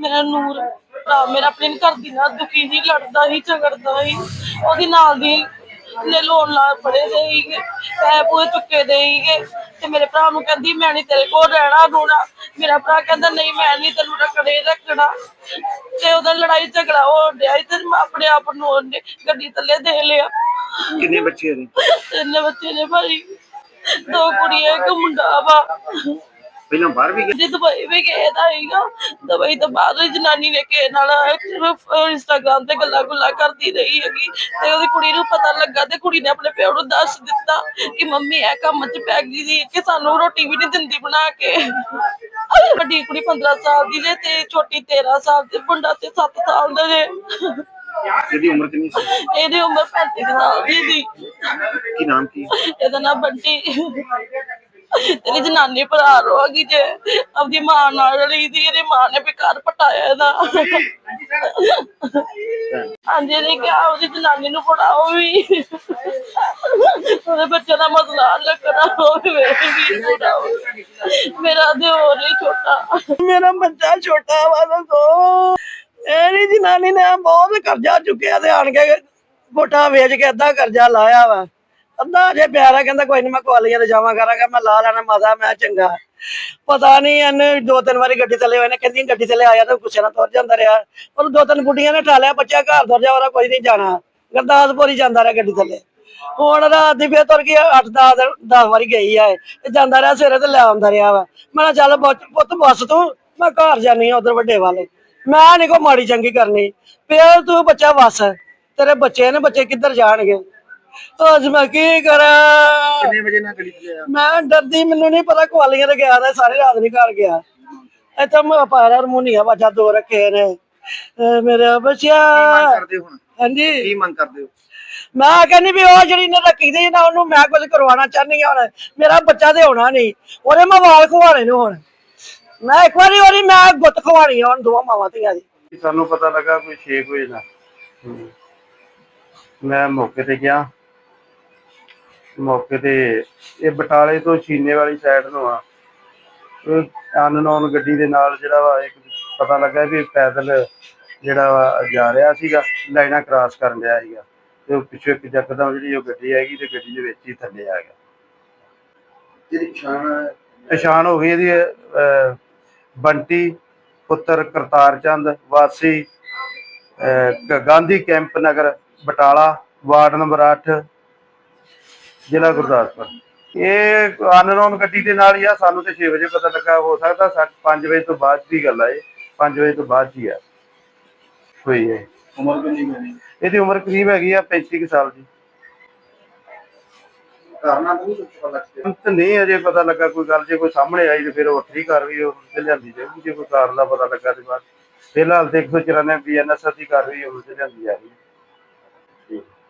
ਮੇਰਾ ਨੂਰ ਭਰਾ ਮੇਰਾ ਆਪਣੇ ਘਰ ਦੀ ਨਾਲ ਦੁਖੀ ਸੀ ਲੜਦਾ ਸੀ ਝਗੜਦਾ ਸੀ। ਉਹਦੀ ਨਾਲ ਦੀ ਨੇ ਲੋਨ ਲਾ ਪੜੇ ਦੇ ਸੀਗੇ। ਪੈਸੇ ਪੂਏ ਚੁੱਕੇ ਦੇ ਸੀਗੇ। ਤੇ ਮੇਰੇ ਭਰਾ ਨੂੰ ਕਹਿੰਦੀ ਮੈਂ ਨਹੀਂ ਤੇਰੇ ਕੋਲ ਰਹਿਣਾ ਰੋਣਾ। ਮੇਰਾ ਭਰਾ ਕਹਿੰਦਾ ਨਹੀਂ ਮੈਂ ਨਹੀਂ ਤੈਨੂੰ ਰੱਖਣੇ ਰੱਖਣਾ। ਤੇ ਉਹਦਾ ਲੜਾਈ ਝਗੜਾ ਹੋ ਰਿਹਾ ਤੇ ਮੈਂ ਆਪਣੇ ਆਪ ਨੂੰ ਉਹਨੇ ਗੱਡੀ ਥੱਲੇ ਦੇ ਲਿਆ। ਕਿੰਨੇ ਬੱਚੇ ਨੇ ਤਿੰਨ ਬੱਚੇ ਨੇ ਭਾਈ ਦੋ ਕੁੜੀਆਂ ਇੱਕ ਮੁੰਡਾ ਵਾ। ਪਹਿਲਾਂ ਬਾਹਰ ਵੀ ਗਏ? ਜੇ ਦੁਬਈ ਵੀ ਗਏ ਦਾ ਹੈਗਾ ਦੁਬਈ ਤੋਂ ਬਾਅਦ ਉਹ ਜਨਾਨੀ ਨੇ ਕਿਸੇ ਨਾਲ ਇੰਸਟਾਗ੍ਰਾਮ ਤੇ ਗੱਲਾਂ ਗੁੱਲਾਂ ਕਰਦੀ ਰਹੀ ਹੈਗੀ। ਤੇ ਉਹਦੀ ਕੁੜੀ ਨੂੰ ਪਤਾ ਲੱਗਾ ਤੇ ਕੁੜੀ ਨੇ ਆਪਣੇ ਪਿਓ ਨੂੰ ਦੱਸ ਦਿੱਤਾ ਕਿ ਮੰਮੀ ਇਹ ਕੰਮ 'ਚ ਪੈ ਗਈ ਸੀ ਕਿ ਸਾਨੂੰ ਰੋਟੀ ਵੀ ਨਹੀਂ ਦਿੰਦੀ ਬਣਾ ਕੇ। ਵੱਡੀ ਕੁੜੀ 15 ਸਾਲ ਦੀ ਜੇ ਤੇ ਛੋਟੀ 13 ਸਾਲ ਦੀ ਮੁੰਡਾ ਤੇ 7 ਸਾਲ ਦਾ ਜੇ। ਇਹਦੀ ਉਮਰ ਕਿੰਨੀ ਸੀ? ਇਹਦੀ ਉਮਰ 35 ਸਾਲ ਦੀ ਸੀ। ਕੀ ਨਾਮ ਕੀ? ਇਹਦਾ ਨਾਮ ਬੰਟੀ। ਤੇਰੀ ਜਨਾਨੀ ਭਰਾ ਰੋਗੀ ਜੇ, ਆਪਦੀ ਮਾਂ ਨਾਲ ਰਲੀ ਦੀ ਇਹਦੀ ਮਾਂ ਨੇ ਵੀ ਪਟਾਇਆ ਇਹਦਾ। ਹਾਂਜੀ, ਇਹਨੇ ਕਿਹਾ ਉਹਦੀ ਜਨਾਨੀ ਨੂੰ ਪੜਾਓ ਵੀ। ਉਹਦੇ ਬੱਚੇ ਦਾ ਮਸਲਾ ਹੱਲ ਕਰਾਓ ਵੀ ਪੜਾਓ ਮੇਰਾ ਦਿਓਰ ਹੀ ਛੋਟਾ। ਮੇਰਾ ਬੱਚਾ ਛੋਟਾ ਵਾ, ਦੱਸੋ। ਇਹਦੀ ਜਨਾਨੀ ਨੇ ਬਹੁਤ ਕਰਜ਼ਾ ਚੁੱਕਿਆ ਤੇ ਆਣ ਕੇ ਗੋਟਾ ਵੇਚ ਕੇ ਅੱਧਾ ਕਰਜ਼ਾ ਲਾਇਆ ਵਾ। ਅੱਧਾ ਜੇ ਪਿਆਰਾ ਕਹਿੰਦਾ ਕੋਈ ਨਹੀਂ ਮੈਂ ਕੁਆਲੀਆਂ ਤੇ ਜਾਵਾਂ ਕਰਾਂਗਾ, ਮੈਂ ਲਾ ਲੈਣਾ ਮਾਦਾ ਮੈਂ ਚੰਗਾ। ਪਤਾ ਨਹੀਂ ਇਹਨੇ ਦੋ ਤਿੰਨ ਵਾਰੀ ਗੱਡੀ ਥੱਲੇ ਹੋਏ ਨੇ, ਕਹਿੰਦੀ ਗੱਡੀ ਥੱਲੇ ਆਇਆ ਤਾਂ ਗੁੱਸੇ ਨਾਲ ਤੁਰ ਜਾਂਦਾ ਰਿਹਾ। ਪਰ ਦੋ ਤਿੰਨ ਬੁੱਢੀਆਂ ਨੇ ਠਾਲਿਆ ਬੱਚਾ ਘਰ ਤੁਰ ਜਾ, ਉਹਦਾ ਕੋਈ ਨਹੀਂ ਜਾਣਾ। ਗੁਰਦਾਸਪੁਰ ਹੀ ਜਾਂਦਾ ਰਿਹਾ ਗੱਡੀ ਥੱਲੇ। ਹੁਣ ਰਾਤ ਦੀ ਫੇਰ ਤੁਰ ਕੇ 8 10 10 ਵਾਰੀ ਗਈ ਆ ਤੇ ਜਾਂਦਾ ਰਿਹਾ, ਸਵੇਰੇ ਤੇ ਲੈ ਆਉਂਦਾ ਰਿਹਾ ਵਾ। ਮੈਂ ਕਿਹਾ ਚੱਲ ਪੁੱਤ ਬੱਸ ਤੂੰ, ਮੈਂ ਘਰ ਜਾਨੀ ਆ ਉਧਰ ਵੱਡੇ ਵਾਲੇ। ਮੈਂ ਨਹੀਂ ਕੋ ਮਾੜੀ ਚੰਗੀ ਕਰਨੀ। ਫੇਰ ਤੂੰ ਬੱਚਾ ਵਸ ਤੇਰੇ ਬੱਚੇ ਨੇ, ਬੱਚੇ ਕਿੱਧਰ ਜਾਣਗੇ? ਅੱਜ ਮੈਂ ਕੀ ਕਰਾਂ? ਕਿੰਨੇ ਵਜੇ ਨਾਲ ਗੱਡੀ ਤੇ ਆਇਆ ਮੈਂ ਡਰਦੀ ਮੈਨੂੰ ਨਹੀਂ ਪਤਾ ਕੁਆਲੀਆਂ ਤੇ ਗਿਆ ਤਾਂ ਸਾਰੀ ਰਾਤ ਨਹੀਂ ਘਰ ਗਿਆ। ਇੱਥੇ ਮੈਂ ਪਾਰਾ ਰਮੂਨੀਆ ਬਾਜਾ ਦੋ ਰੱਖੇ ਨੇ। ਅਹ ਮੇਰਾ ਬੱਚਾ ਮੰਗ ਕਰਦੇ ਹੁਣ? ਹਾਂਜੀ। ਕੀ ਮੰਗ ਕਰਦੇ ਹੋ? ਮੈਂ ਕਹਿੰਦੀ ਵੀ ਉਹ ਜਿਹੜੀ ਨੇ ਰੱਖੀ ਦੀ ਨਾ ਉਹਨੂੰ ਮੈਂ ਕੁਝ ਕਰਵਾਉਣਾ ਚਾਹਨੀ ਆ ਹੁਣ। ਮੇਰਾ ਬੱਚਾ ਤੇ ਹੋਣਾ ਨਹੀਂ ਉਹਦੇ ਮੈਂ ਵਾਲ ਖਵਾਣੇ ਨੇ ਹੁਣ। ਮੈਂ ਇੱਕ ਵਾਰੀ ਉਹਦੀ ਮੈਂ ਗੁੱਤ ਖਵਾਣੀ ਆ ਹੁਣ ਦੋਵਾਂ ਮਾਵਾਂ ਧੀਆਂ ਦੀ। ਸਾਨੂੰ ਪਤਾ ਲੱਗਾ ਕੋਈ 6 ਵਜੇ ਦਾ। ਮੈਂ ਮੌਕੇ ਤੇ ਗਿਆ। ਮੌਕੇ ਤੇ ਇਹ ਬਟਾਲੇ ਤੋਂ ਛੀਨੇ ਵਾਲੀ ਸਾਈਡ ਨੂੰ ਆ। ਅਨਨੋਨ ਗੱਡੀ ਦੇ ਨਾਲ ਜਿਹੜਾ ਵਾ ਇੱਕ ਪਤਾ ਲੱਗਾ ਵੀ ਪੈਦਲ ਜਿਹੜਾ ਵਾ ਜਾ ਰਿਹਾ ਸੀਗਾ ਲਾਈਨਾਂ ਕ੍ਰਾਸ ਕਰਨ ਰਿਹਾ ਸੀਗਾ। ਤੇ ਪਿੱਛੇ ਇੱਕ ਜੱਕਦਮ ਜਿਹੜੀ ਉਹ ਗੱਡੀ ਹੈਗੀ ਤੇ ਗੱਡੀ ਦੇ ਵਿੱਚ ਹੀ ਥੱਲੇ ਆ ਗਿਆ। ਜਿਹੜੀ ਪਛਾਣ ਪਛਾਣ ਹੋ ਗਈ ਇਹਦੀ ਬੰਟੀ ਪੁੱਤਰ ਕਰਤਾਰ ਚੰਦ ਵਾਸੀ Gandhi camp Nagar Batala ward number 8 ਜ਼ਿਲ੍ਹਾ ਗੁਰਦਾਸਪੁਰ। ਇਹ ਅਨਨੋਨ ਗੱਡੀ ਦੇ ਨਾਲ ਹੀ ਆ ਸਾਨੂੰ ਤੇ 6 ਵਜੇ ਪਤਾ ਲੱਗਾ ਹੋ ਸਕਦਾ 5 ਵਜੇ ਤੋਂ ਬਾਅਦ ਦੀ ਗੱਲ ਆ ਇਹ। 5 ਵਜੇ ਤੋਂ ਬਾਅਦ ਹੀ ਆ। ਹੋਈ ਹੈ ਉਮਰ ਕਿੰਨੀ ਹੋਣੀ ਇਹਦੀ ਉਮਰ ਕਰੀਬ ਹੈਗੀ ਆ 35 ਕੁ ਸਾਲ ਦੀ। ਕਾਰਨਾਂ ਨਹੀਂ ਪਤਾ ਲੱਗਦਾ ਨਹੀਂ ਅਜੇ ਪਤਾ ਲੱਗਾ ਕੋਈ ਗੱਲ ਜੇ ਕੋਈ ਸਾਹਮਣੇ ਆਈ ਤੇ ਫਿਰ ਉਹ ਵੱਖਰੀ ਕਾਰਵਾਈ ਉਹ ਤੇ ਲਿਆਂਦੀ ਜਾਊਗੀ ਜੇ ਕੋਈ ਕਾਰਨ ਦਾ ਪਤਾ ਲੱਗਾ ਤੇ ਬਾਅਦ। ਫਿਲਹਾਲ ਤੇ 194 ਬੀਐਨਐਸ ਦੀ ਕਾਰਵਾਈ ਉਹ ਤੇ ਲਿਆਂਦੀ ਜਾ ਰਹੀ ਹੈ।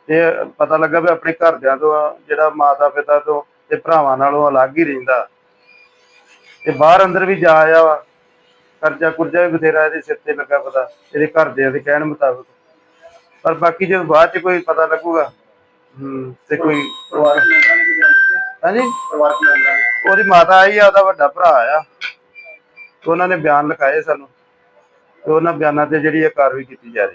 ਤੇ ਪਤਾ ਲੱਗਾ ਵੀ ਆਪਣੇ ਘਰਦਿਆਂ ਤੋਂ ਜਿਹੜਾ ਮਾਤਾ ਪਿਤਾ ਤੋਂ ਤੇ ਭਰਾਵਾਂ ਨਾਲੋਂ ਅਲੱਗ ਹੀ ਰਹਿੰਦਾ। ਤੇ ਬਾਹਰ ਅੰਦਰ ਵੀ ਜਾ ਆਇਆ ਵਾ। ਕਰਜ਼ਾ ਕੁਰਜ਼ਾ ਵੀ ਬਥੇਰਾ ਇਹਦੇ ਸਿਰ ਤੇ ਲੱਗਾ ਪਤਾ ਇਹਦੇ ਘਰਦਿਆਂ ਦੇ ਕਹਿਣ ਮੁਤਾਬਕ। ਪਰ ਬਾਕੀ ਜਦੋਂ ਬਾਅਦ ਚ ਕੋਈ ਪਤਾ ਲੱਗੂਗਾ ਤੇ ਕੋਈ ਪਰਿਵਾਰ ਹਾਂਜੀ? ਪਰਿਵਾਰ ਉਹਦੀ ਮਾਤਾ ਆਈ ਆ ਉਹਦਾ ਵੱਡਾ ਭਰਾ ਆ। ਉਹਨਾਂ ਨੇ ਬਿਆਨ ਲਿਖਾਏ ਸਾਨੂੰ। ਤੇ ਉਹਨਾਂ ਬਿਆਨਾਂ ਤੇ ਜਿਹੜੀ ਇਹ ਕਾਰਵਾਈ ਕੀਤੀ ਜਾ ਰਹੀ